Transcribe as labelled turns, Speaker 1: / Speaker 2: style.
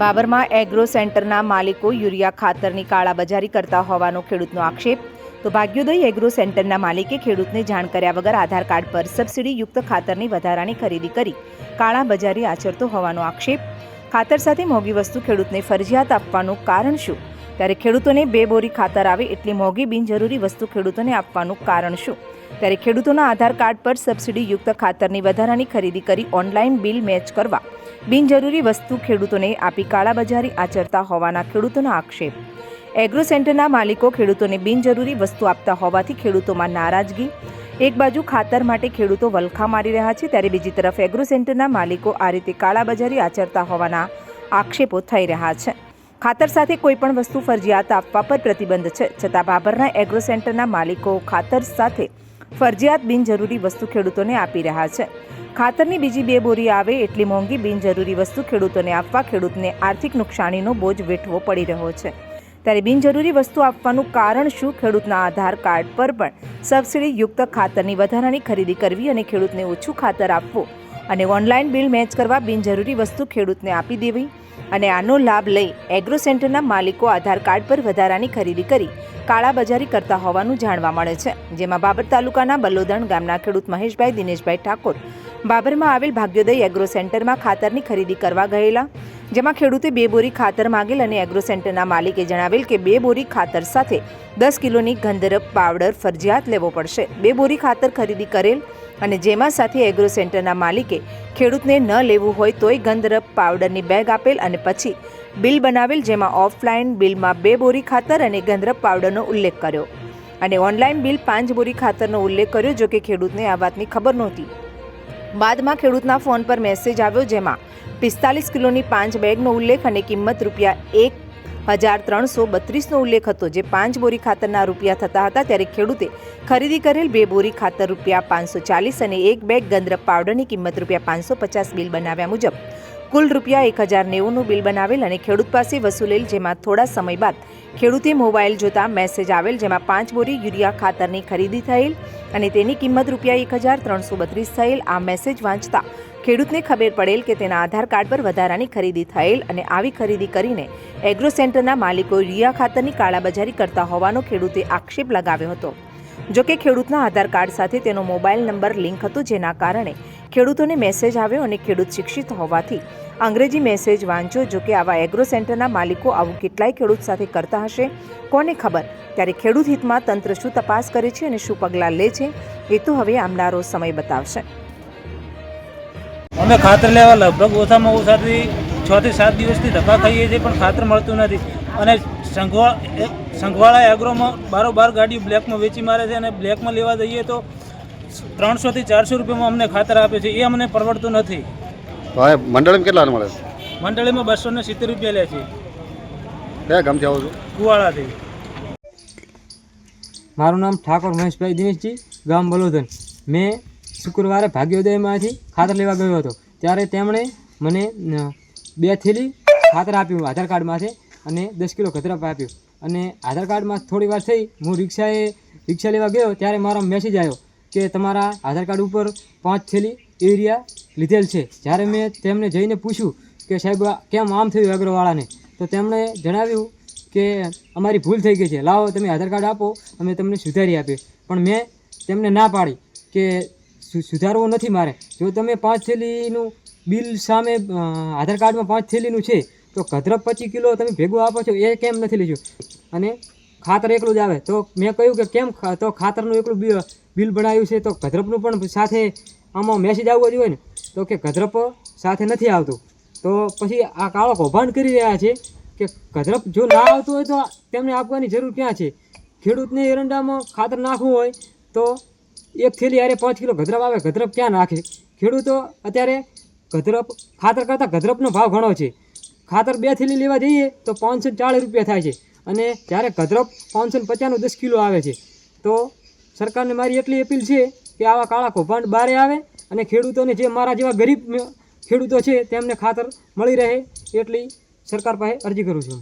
Speaker 1: બાબરમાં agro સેન્ટરના માલિકો urea ખાતરની કાળાબજારી કરતા હોવાનો ખેડૂતનો આક્ષેપ. તો ભાગ્યોદય એગ્રો સેન્ટરના માલિકે ખેડૂતને જાણ કર્યા વગર આધાર કાર્ડ પર સબસિડીયુક્ત ખાતરની વધારાની ખરીદી કરી કાળાબજારી આચરતો હોવાનો આક્ષેપ. ખાતર સાથે મોંઘી વસ્તુ ખેડૂતને ફરજિયાત આપવાનું કારણ શું? ત્યારે ખેડૂતોને બે બોરી ખાતર આવે એટલી મોંઘી બિનજરૂરી વસ્તુ ખેડૂતોને આપવાનું કારણ શું? ત્યારે ખેડૂતોના આધાર કાર્ડ પર સબસિડીયુક્ત ખાતરની વધારાની ખરીદી કરી ઓનલાઈન બિલ મેચ કરવા બિનજરૂરી વસ્તુ ખેડૂતોને આપી કાળાબજારી આચરતા હોવાના ખેડૂતોનો આક્ષેપ. એગ્રો સેન્ટરના માલિકો ખેડૂતોને બિનજરૂરી વસ્તુ આપતા હોવાથી ખેડૂતોમાં નારાજગી. એક બાજુ ખાતર માટે ખેડૂતો વલખા મારી રહ્યા છે, ત્યારે બીજી તરફ એગ્રો સેન્ટરના માલિકો આ રીતે કાળાબજારી આચરતા હોવાના આક્ષેપો થઈ રહ્યા છે. ખાતર સાથે કોઈ પણ વસ્તુ ફરજિયાત આપવા પર પ્રતિબંધ છે, છતાં બાબરના એગ્રો સેન્ટરના માલિકો ખાતર સાથે ફરજિયાત બિનજરૂરી વસ્તુ ખેડૂતોને આપી રહ્યા છે. ખાતરની બીજી બે બોરી આવે એટલી મોંઘી બિનજરૂરી વસ્તુ ખેડૂતોને આપવા ખેડૂતને આર્થિક નુકસાનીનો બોજ વેઠવો પડી રહ્યો છે. ત્યારે બિનજરૂરી વસ્તુ આપવાનું કારણ શું? ખેડૂતના આધાર કાર્ડ પર પણ સબસિડીયુક્ત ખાતરની વધારાની ખરીદી કરવી અને ખેડૂતને ઓછું ખાતર આપવું અને ઓનલાઈન બિલ મેચ કરવા બિનજરૂરી વસ્તુ ખેડૂતને આપી દેવી અને આનો લાભ લઈ એગ્રો સેન્ટરના માલિકો આધાર કાર્ડ પર વધારાની ખરીદી કરી કાળાબજારી કરતા હોવાનું જાણવા મળે છે. જેમાં બાબર તાલુકાના બલોદણ ગામના ખેડૂત મહેશભાઈ, દિનેશભાઈ ઠાકોર બાબરમાં આવેલ ભાગ્યોદય એગ્રો સેન્ટરમાં ખાતરની ખરીદી કરવા ગયેલા, જેમાં ખેડૂતે બે બોરી ખાતર માંગેલ અને એગ્રો સેન્ટરના માલિકે જણાવેલ કે બે બોરી ખાતર સાથે દસ કિલોની ગંધરપ પાવડર ફરજિયાત લેવો પડશે. બે બોરી ખાતર ખરીદી કરેલ અને જેમાં સાથે એગ્રો સેન્ટરના માલિકે ખેડૂતને ન લેવું હોય તોય ગંધરપ પાવડરની બેગ આપેલ અને પછી બિલ બનાવેલ જેમાં ઓફલાઈન બિલમાં બે બોરી ખાતર અને ગંધરપ પાવડરનો ઉલ્લેખ કર્યો. અને ઓનલાઈન બિલ પાંચ બોરી ખાતરનો ઉલ્લેખ કર્યો, જો કે ખેડૂતને આ વાતની ખબર નહોતી. બાદમાં ખેડૂતના ફોન પર મેસેજ આવ્યો જેમાં પિસ્તાલીસ કિલોની પાંચ બેગનો ઉલ્લેખ અને કિંમત રૂપિયા એક હજાર ત્રણસો બત્રીસનો ઉલ્લેખ હતો. જે પાંચ બોરી ખાતરના રૂપિયા થતા હતા ત્યારે ખેડૂતે ખરીદી કરેલ બે બોરી ખાતર રૂપિયા પાંચસો ચાલીસ અને એક બેગ ગંધરપ પાવડરની કિંમત રૂપિયા પાંચસો પચાસ બિલ બનાવ્યા મુજબ કુલ રૂપિયા એક હજાર નેવુંનું બિલ બનાવેલ અને ખેડૂત પાસે વસૂલેલ, જેમાં થોડા સમય બાદ ખેડૂતે મોબાઈલ જોતા મેસેજ આવેલ, જેમાં પાંચ બોરી યુરિયા ખાતરની ખરીદી થયેલ અને તેની કિંમત રૂપિયા એક હજાર ત્રણસો બત્રીસ થયેલ. આ મેસેજ વાંચતા ખેડૂતને ખબર પડેલ કે તેના આધાર કાર્ડ પર વધારાની ખરીદી થયેલ અને આવી ખરીદી કરીને એગ્રો સેન્ટરના માલિકો યુરિયા ખાતરની કાળાબજારી કરતા હોવાનો ખેડૂતે આક્ષેપ લગાવ્યો હતો. જો કે ખેડૂતના આધાર કાર્ડ સાથે તેનો મોબાઈલ નંબર લિંક હતો જેના કારણે ખેડૂતોને મેસેજ આવ્યો અને ખેડૂત શિક્ષિત હોવાથી અંગ્રેજી મેસેજ વાંચો જોકે આવા એગ્રો સેન્ટરના માલિકો આવું કેટલાય ખેડૂત સાથે કરતા હશે? કોને ખબર? ત્યારે ખેડૂત હિતમાં તંત્ર શું તપાસ કરે છે અને શું પગલાં લે છે? એ તો હવે આવનારો સમય બતાવશે.
Speaker 2: અમે ખાતર લેવા લગભગ ઓછામાં ઓછાથી છ થી સાત દિવસથી ધક્કા ખાઈએ છીએ પણ ખાતર મળતું નથી. અને સંઘવા સંઘવાળા એગ્રોમાં બારોબાર ગાડી બ્લેકમાં વેચી મારે છે અને બ્લેકમાં લેવા જઈએ તો ત્રણસોથી ચારસો રૂપિયામાં અમને ખાતર આપે છે. એ અમને પરવડતું નથી.
Speaker 3: હવે મંડળીમાં કેટલા મળે
Speaker 2: મંડળીમાં બસો ને સિત્તેર રૂપિયા લે છે.
Speaker 3: કયા ગામથી આવો છો?
Speaker 2: કુવાડાથી
Speaker 4: મારું નામ ઠાકોર મહેશભાઈ દિનેશજી ગામ બલોધન મેં શુક્રવારે ભાગ્યોદયમાંથી ખાતર લેવા ગયો હતો. ત્યારે તેમણે મને બે થેલી ખાતર આપ્યું આધાર કાર્ડમાંથી અને દસ કિલો ગધરાપ આપ્યું. અને આધાર કાર્ડમાં થોડી વાર થઈ, હું રિક્ષાએ, રિક્ષા લેવા ગયો ત્યારે મારો મેસેજ આવ્યો કે તમારા આધાર કાર્ડ ઉપર પાંચ થેલી એરિયા લીધેલ છે. જ્યારે મેં તેમને જઈને પૂછ્યું કે સાહેબ કેમ આમ થયું અગ્રવાળાને? તો તેમણે જણાવ્યું કે અમારી ભૂલ થઈ ગઈ છે. લાવો, તમે આધાર કાર્ડ આપો, અમે તમને સુધારી આપીએ. પણ મેં તેમને ના પાડી કે સુધારવો નથી મારે. જો તમે પાંચ થેલીનું બિલ સામે આધાર કાર્ડમાં પાંચ થેલીનું છે તો ગધરપ પચીસ કિલો તમે ભેગું આપો છો, એ કેમ નથી લીધું? અને ખાતર એકલું જ આવે. તો મેં કહ્યું કે કેમ તો ખાતરનું એકલું બિલ બિલ બનાવ્યું છે, તો ગધરપનું પણ સાથે આમાં મેસેજ આવવો જોઈએ ને. તો કે ગધરપ સાથે નથી આવતું. તો પછી આ કાળો કૌભાંડ કરી રહ્યા છે કે ગધરપ જો ના આવતું હોય તો તેમને આપવાની જરૂર ક્યાં છે? ખેડૂતને એરંડામાં ખાતર નાખવું હોય તો એક થેલી અરે પાંચ કિલો ગધરપ આવે, ગધરપ ક્યાં નાખે? ખેડૂતો અત્યારે ગધરપ, ખાતર કરતાં ગધરપનો ભાવ ઘણો છે. ખાતર બે થેલી લેવા જઈએ તો પાંચસો ચાળીસ રૂપિયા થાય છે. અને જ્યારે ગધરપ પાંચસો પચાસનું દસ કિલો આવે છે. તો સરકારને મારી એટલી અપીલ છે કે આવા કાળા કૌભાંડ બારે આવે અને ખેડૂતોને જે મારા જેવા ગરીબ ખેડૂતો છે તેમને ખાતર મળી રહે એટલી સરકાર પાસે અરજી કરું છું.